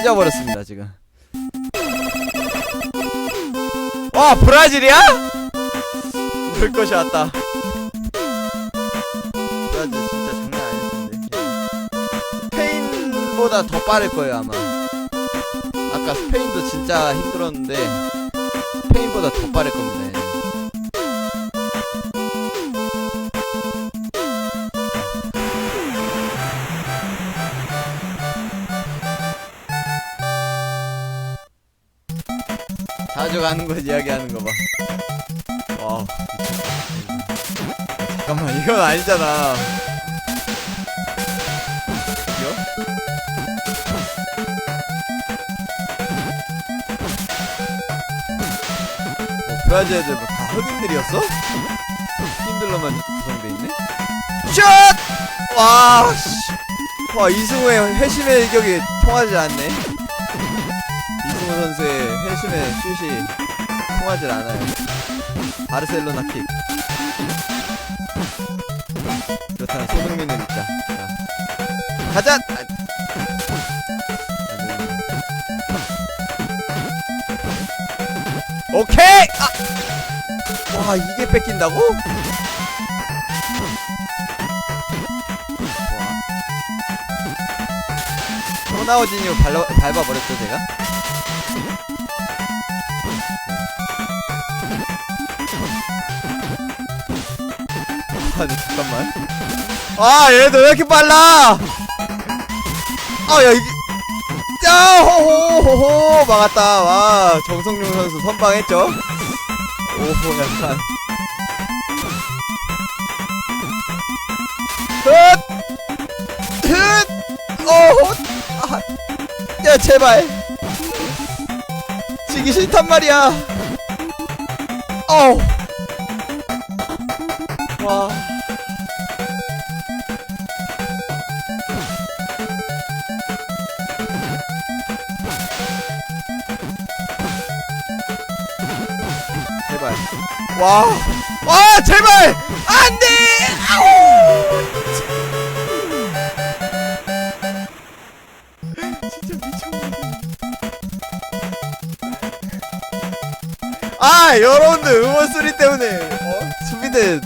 찢어버렸습니다 지금. 와 브라질이야? 볼 것이 왔다. 브라질 진짜 장난 아니었는데. 스페인보다 더 빠를 거예요 아마. 아까 스페인도 진짜 힘들었는데 스페인보다 더 빠를 겁니다 얘는. 자주 가는 곳 이야기하는 거 봐. 와. 잠깐만, 이건 아니잖아. 이거? 뭐, 브라질 애들 뭐 다 흑인들이었어? 흑인들로만 구성돼 있네? 슛! 와, 씨. 와, 이승우의 회심의 일격이 통하지 않네. 이승우 선수의 회심의 슛이 통하질 않아요. 바르셀로나 킥. 그렇다면 손흥민은 있다. 자. 가자! 아. 오케이! 아! 와, 이게 뺏긴다고? 밟아, 밟아버렸죠, 제가? 아, 네, 잠깐만. 아, 얘도 왜 이렇게 빨라? 아, 야, 이게. 야, 호호호호, 막았다. 와, 정성용 선수 선방했죠? 오호, 약간. 헛! 헛! 어, 아, 야, 제발. 지기 싫단 말이야. 어우. 와. 와. 와, 제발! 안 돼! 아우! 진짜 미쳤네. 아, 여러분들 응원 소리 때문에 어? 수비들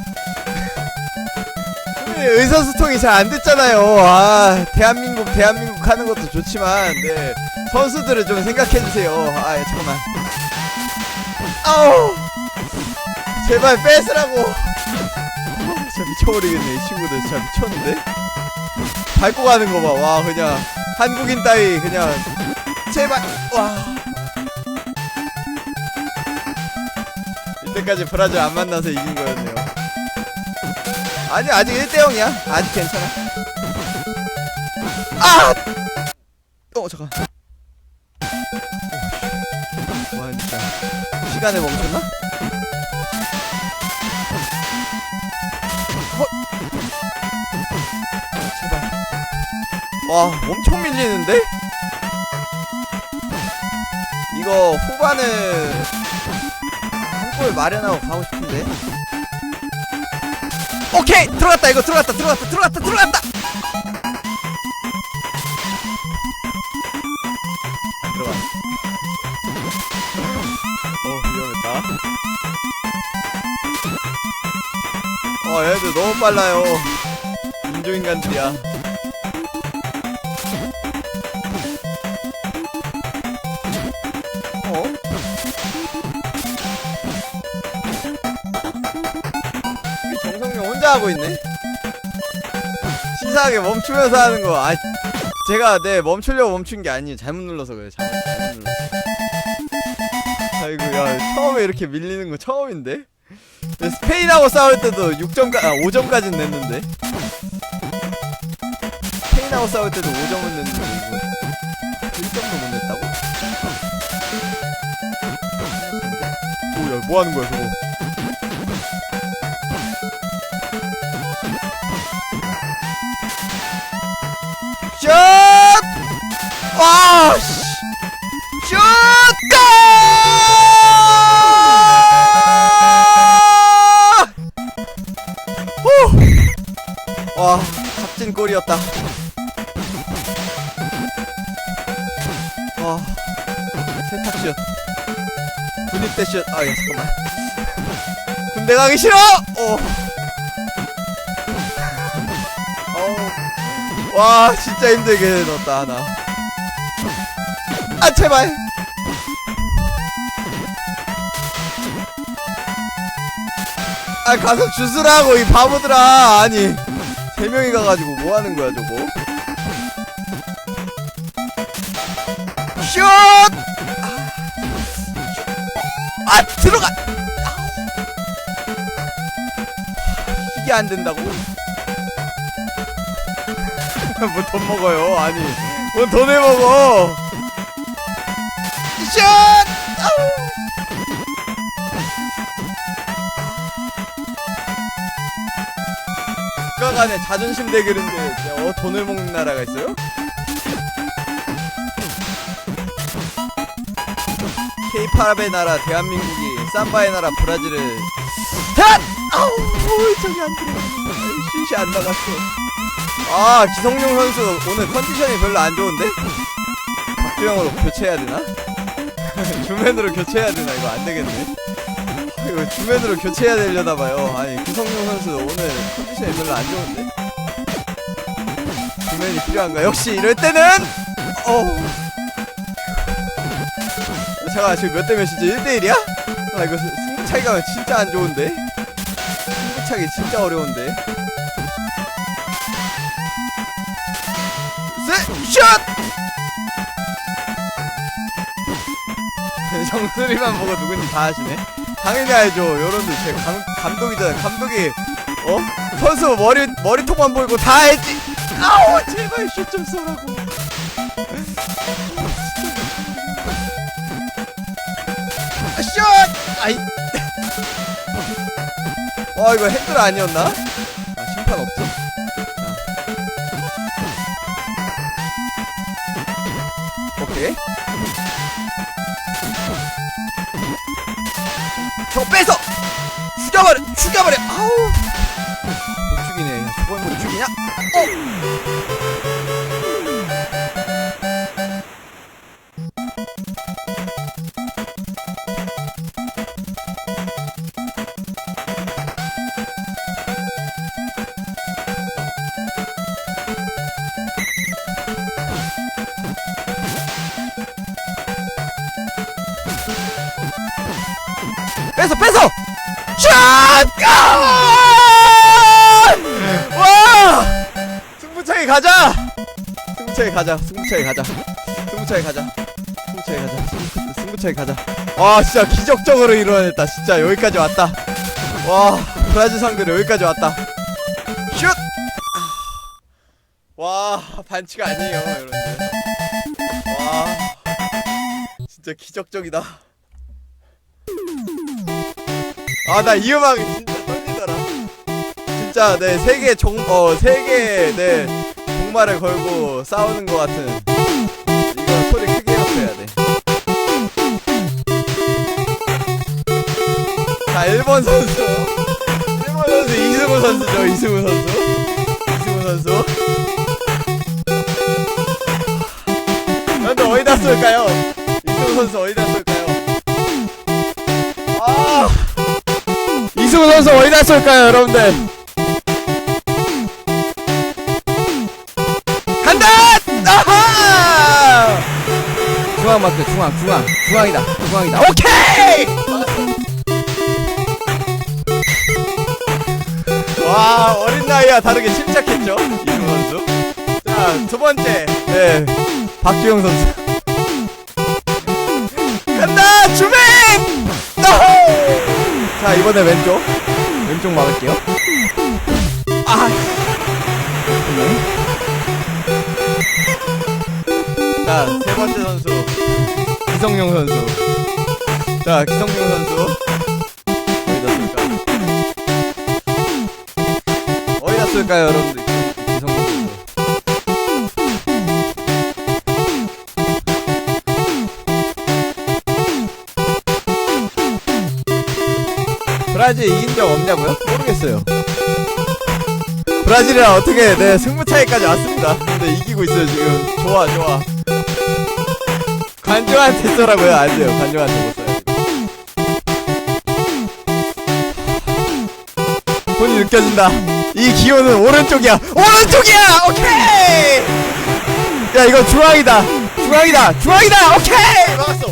의사소통이 잘 안 됐잖아요. 아, 대한민국, 대한민국 하는 것도 좋지만, 네. 선수들을 좀 생각해주세요. 아, 예, 잠깐만. 아우! 제발 뺏으라고! 어, 진짜 미쳐버리겠네. 이 친구들 진짜 미쳤는데? 밟고 가는 거 봐. 와, 그냥. 한국인 따위, 그냥. 제발! 와. 이때까지 브라질 안 만나서 이긴 거였네요. 아니 아직 1대 0이야. 아직 괜찮아. 아! 어 잠깐. 오, 와 진짜 시간을 멈췄나? 와 엄청 밀리는데? 이거 후반을 한골 마련하고 가고 싶은데. 오케이! 들어갔다 이거 들어갔다 들어갔다 들어갔다 들어갔다! 안 들어가 어 위험했다. 어 얘들 너무 빨라요. 인조인간들이야 혼자 하고 있네. 시사하게 멈추면서 하는 거. 아, 제가 네 멈추려고 멈춘 게 아니에요. 잘못 눌러서 그래. 잘못, 잘못 눌렀어. 아이고 야 처음에 이렇게 밀리는 거 처음인데. 스페인하고 싸울 때도 6점까 아 5점까지는 냈는데. 스페인하고 싸울 때도 5점은 냈는데 이거 1점도 못 냈다고? 오야 뭐 하는 거야 저거? 와! 씨! 슛! 골! 후! 와, 값진 골이었다. 와 세탁슛 군입대 슛 아야 잠깐만 군대 가기 싫어 어. 어우. 와 진짜 힘들게 넣었다 하나 아 제발. 아 가서 주스라고 이 바보들아. 아니 세 명이 가가지고 뭐 하는 거야 저거? 슛! 아 들어가! 이게 안 된다고? 뭐 돈 먹어요? 아니 뭔 돈을 먹어 슛! 아우! 국가 간의 자존심 대결인데 어 돈을 먹는 나라가 있어요? 케이팝의 나라 대한민국이 삼바의 나라 브라질을 핫! 아우 저기 안 들어 슛이 안 나갔어 아 기성용 선수 오늘 컨디션이 별로 안 좋은데? 박주영으로 교체해야 되나? 주맨으로 교체해야 되나 이거 안 되겠네 이거 주맨으로 교체해야 되려나 봐요 아니 기성용 선수 오늘 컨디션이 별로 안 좋은데? 주맨이 필요한가? 역시 이럴 때는 어 잠깐 지금 몇 대 몇이지? 1대 1이야? 아 이거 차이가 진짜 안 좋은데? 승부 차기 진짜 어려운데? 셋! 슛! 정수리만 보고 누군지 다 아시네? 당연히 알죠 여러분들 제 감, 감독이잖아요 감독이 어? 선수 머리, 머리통만 보이고 다 알지 아우 제발 슛 좀 쏘라고 아, 슛! 아이. 와, 이거 핸들 아니었나? 아, 심판? 자. 오케이. 저거 뺏어! 죽여버려! 죽여버려! 아우! 못 죽이네. 야, 저건 못 죽이냐? 어! 뺏어 뺏어 슛! 아! 와! 승부차기 가자! 승부차기 가자 승부차기 가자 승부차기 가자 승부차기 가자 승부- 승부차기 가자 와 진짜 기적적으로 이뤄냈다 진짜 여기까지 왔다 와 브라질 상대로 여기까지 왔다 슛! 와 반칙 아니에요 여러분들 와 진짜 기적적이다 아 나 이 음악이 진짜 떨리더라 진짜 내 세계 종어 세계 내 종말을 걸고 싸우는 것 같은 이거 소리 크게 해야 돼. 자 1번 선수 1번 선수 이승우 선수죠 이승우 선수 이승우 선수 근데 어디다 쏠까요? 이승우 선수 어디다 쏠까요? 이승우 선수 어디다 쏠까요 여러분들 간다! 아하! 중앙 마크 중앙 중앙 중앙이다 중앙이다 오케이! 와 어린 나이와 다르게 침착했죠 이승우 선수 자 두 번째 네 박주영 선수 간다 주맹! 자 이번에 왼쪽. 왼쪽 막을게요. 아. 자 세 번째 선수. 기성용 선수. 자 기성용 선수. 어디다 쏠까 어디다 쏠까요 여러분들 브라질 이긴 적 없냐고요? 모르겠어요 브라질이랑 어떻게 네 승부 차이까지 왔습니다 근데 이기고 있어요 지금 좋아 좋아 관중한테 써라고요? 안 돼요. 관중한테 못 써요. 손이 느껴진다. 이 기호는 오른쪽이야. 오른쪽이야. 오케이. 야 이거 중앙이다. 중앙이다. 중앙이다. 오케이. 막았어.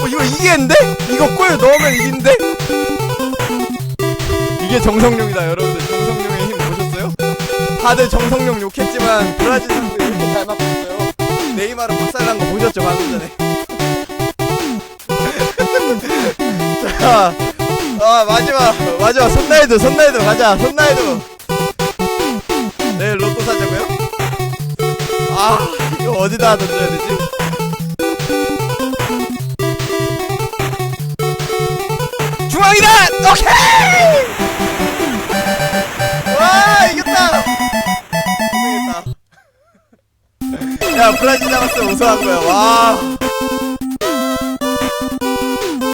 어 이거 이기겠는데? 이거 골 넣으면 이기는데? 이게 정성룡이다 여러분들. 정성룡의 힘 보셨어요? 다들 정성룡 욕했지만 브라질 선수 이렇게 잘 맞고 있어요. 네이마르 박살난 거 보셨죠 방금 전에. 자, 아 마지막 마지막 손나이도 손나이도 가자 손나이도. 내일 로또 사자고요? 아 이거 어디다 던져야 되지? 중앙이다! 오케이! 야 브라질 잡았어 우승한 거야 와